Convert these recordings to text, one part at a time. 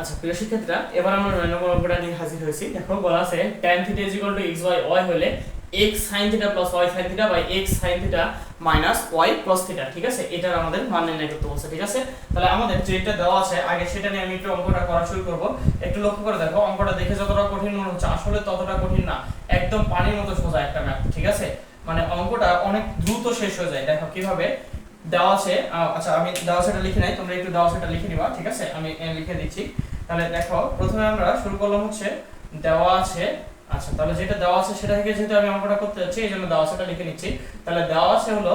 আচ্ছা প্রিয় শিক্ষার্থীরা, এবার আমরা নয় নম্বর অঙ্কটা নিয়ে হাজির হয়েছি। দেখো, বলা আছে, tan to x by y হলে x sin plus y sin by x sin minus y cos theta ঠিক আছে? এটার আমাদের মান নির্ণয় করতে বলছে, ঠিক আছে? তাহলে আমাদের যেটা দেওয়া আছে, আগে সেটা নিয়ে আমি একটু অঙ্কটা করা শুরু করব। একটু লক্ষ্য করে দেখো, অঙ্কটা দেখে যতটা কঠিন মনে হচ্ছে, আসলে ততটা কঠিন না। একদম পানির মতো সোজা একটা ম্যাথ ঠিক আছে? মানে অঙ্কটা অনেক দ্রুত শেষ হয়ে যায়। দেখো, কীভাবে? দেওয়া আছে আচ্ছা আমি দেওয়া সেটা লিখে নাই, তোমরা একটু দেওয়া সেটা লিখে নিবা, ঠিক আছে? আমি লিখে দিচ্ছি। তাহলে দেখো, প্রথমে আমরা শুরু করলাম হচ্ছে দেওয়া আছে। আচ্ছা তাহলে যেটা দেওয়া আছে সেটা থেকে যেহেতু আমি অঙ্কটা করতে যাচ্ছি এই জন্য দেওয়া সেটা লিখে নিচ্ছি। তাহলে দেওয়া আছে হলো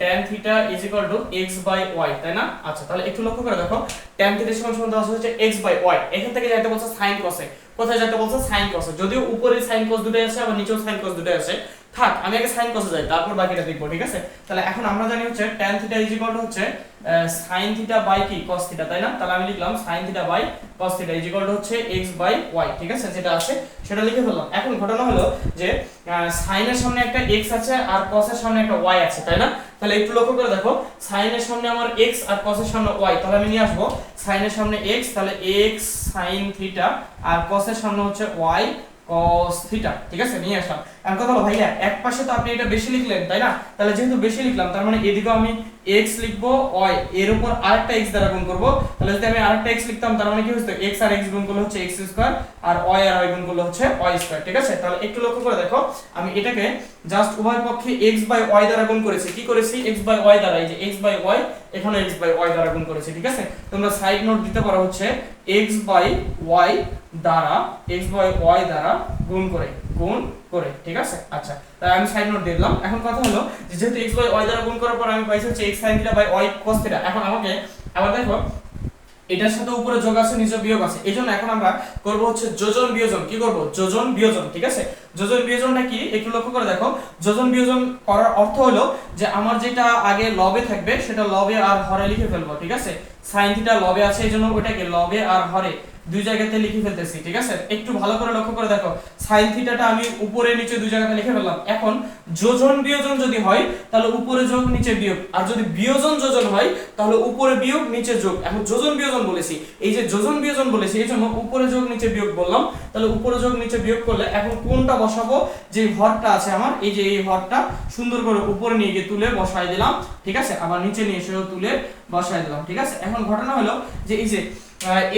tan theta is equal to x by y, তাই না? আচ্ছা তাহলে একটু লক্ষ্য করে দেখো, tan থিটা সমান সমান দেওয়া হচ্ছে x বাই y এখান থেকে যাইতে বলছে cos এ কোথায় যাইতে বলছে cos এ যদিও উপরে sin cos দুটোই আছে, আবার নিচেও sin cos দুটোই আছে। থাক, আমি আগে সাইন এ যাই, তারপর বাকিটা দেখব, ঠিক আছে? তাহলে এখন আমরা জানি হচ্ছে tan থিটা ইজ হচ্ছে sin থিটা বাই কি? cos থিটা তাই না? তাহলে আমি লিখলাম sin theta by cos theta is হচ্ছে x বাই y, ঠিক আছে? যেটা আছে, সেটা লিখে ফেললাম। এখন ঘটনা হলো যে sin এর সামনে একটা x আছে আর cos এর সামনে একটা y আছে, তাই না? তাহলে একটু লক্ষ্য করে দেখো sin এর সামনে আমার x আর cos এর সামনে y, তাহলে আমি নিয়ে আসব sin এর সামনে x, তাহলে x sin থিটা আর cos এর সামনে হচ্ছে y cos থিটা ঠিক আছে? নিয়ে আসলাম। এখন কথা হলো, ভাইয়া, এক পাশে তো আপনি এটা বেশি লিখলেন, তাই না? তাহলে যেহেতু বেশি লিখলাম, তার মানে এদিকেও আমি x লিখব, y, এর উপর আরেকটা এক্স দ্বারা গুণ করব। তাহলে যদি আমি আরেকটা এক্স লিখতাম, তার মানে কি হতো এক্স আর এক্স গুণ করলে হচ্ছে এক্স স্কয়ার আর y আর y গুণ করলে হচ্ছে y স্কয়ার ঠিক আছে? তাহলে একটু লক্ষ্য করে দেখো, আমি এটাকে জাস্ট উভয় পক্ষে এক্স বাই y দ্বারা গুণ করেছি। কি করেছি? এক্স বাই y দ্বারা, এই যে x বাই y, এখানে এক্স বাই y দ্বারা গুণ করেছি, ঠিক আছে? তোমরা সাইড নোট দিতে পারো হচ্ছে এক্স বাই ওয়াই দ্বারা এক্স বাই ওয়াই দ্বারা গুণ করে। গুণ করে, ঠিক আছে? আচ্ছা তাই আমি সাইড নোট দিলাম। এখন কথা হলো যেহেতু x বাই y দ্বারা গুণ করার পর আমি পাইছি হচ্ছে x sin theta by y cos theta এখন আমাকে, আবার দেখো, এটার সাথে উপরে যোগ আছে, নিচে বিয়োগ আছে। এই জন্য এখন আমরা করব হচ্ছে যোজন বিয়োজন। কি করব? যোজন বিয়োজন, ঠিক আছে? যোজন বিয়োজনটা কি? একটু লক্ষ্য করে দেখো। যোজন বিয়োজন করার অর্থ হলো যে আমার যেটা আগে লবে থাকবে, সেটা লবে আর হরে লিখে ফেলব, ঠিক আছে? সাইন থিটা লবে আছে এই জন্য ওটাকে লবে আর হরে দুই জায়গাতে লিখে ফেলতেছি, ঠিক আছে? একটু ভালো করে লক্ষ্য করে দেখো সাইন থিটাটা আমি উপরে, নিচে দুই জায়গাতে লিখে ফেললাম। এখন, যোজন বিয়োজন যদি হয়, তাহলে উপরে যোগ, নিচে বিয়োগ। আর যদি বিয়োজন যোজন হয়, তাহলে উপরে বিয়োগ, নিচে যোগ। এখন যোজন বিয়োজন বলেছি। এই যে যোজন বিয়োজন বলেছি, এই জন্য উপরে যোগ, নিচে বিয়োগ বললাম। তাহলে উপরে যোগ, নিচে বিয়োগ করলে এখন কোনটা বসাবো? যে হরটা আছে আমার, এই যে এই হরটা সুন্দর করে উপরে নিয়ে গিয়ে তুলে বসাই দিলাম, ঠিক আছে? আবার নিচে নিয়ে এসেও তুলে বসাই দিলাম, ঠিক আছে? এখন ঘটনা হলো যে এই যে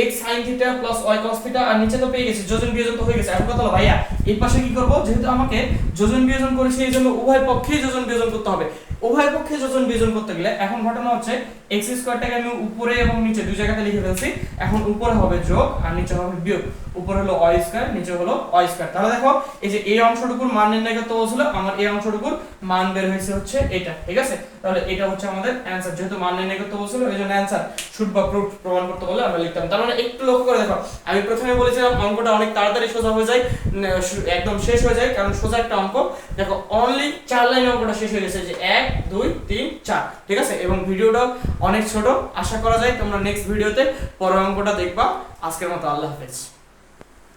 x sin theta plus y cos theta আর নিচে তো পেয়ে গেছি, যোজন বিয়োজন তো হয়ে গেছে। এখন কথা হলো, ভাইয়া, এই পাশে কি করব? যেহেতু আমাকে যোজন বিয়োজন করেছি, এই জন্য উভয় পক্ষেই যোজন বিয়োজন করতে হবে। উভয় পক্ষে যোজন বিয়োজন করতে গেলে, এখন ঘটনা হচ্ছে, x স্কয়ারটাকে আমি উপরে এবং নিচে দুই জায়গাতে লিখে ফেলছি, এখন উপরে হবে যোগ, আর নিচে হবে বিয়োগ। উপরে হলো y স্কয়ার নিচে হলো y স্কয়ার তাহলে দেখো, এই যে এই অংশটুকুর মান নির্ণয় করতে বলছিল, আমার এই অংশটুকুর মান বের হয়েছে হচ্ছে এটা, ঠিক আছে? তাহলে এটা হচ্ছে আমাদের অ্যানসার যেহেতু মান নির্ণয় করতে বলছিল, এই জন্য অ্যানসার শুট বা প্রুফ প্রমাণ করতে বলে আমরা লিখতাম তার মানে একটু লক্ষ্য করে দেখো, আমি প্রথমে বলেছিলাম অঙ্কটা অনেক তাড়াতাড়ি সোজা হয়ে যায় একদম শেষ হয়ে যায়, কারণ সোজা একটা অঙ্ক। দেখো অনলি চার লাইন অঙ্কটা শেষ হয়ে গেছে, যে এক, দুই, তিন, চার, ঠিক আছে? এবং ভিডিওটা অনেক ছোট, আশা করা যায় তোমরা নেক্সট ভিডিওতে পরের অঙ্কটা দেখবা। আজকের মতো আল্লাহ হাফেজ।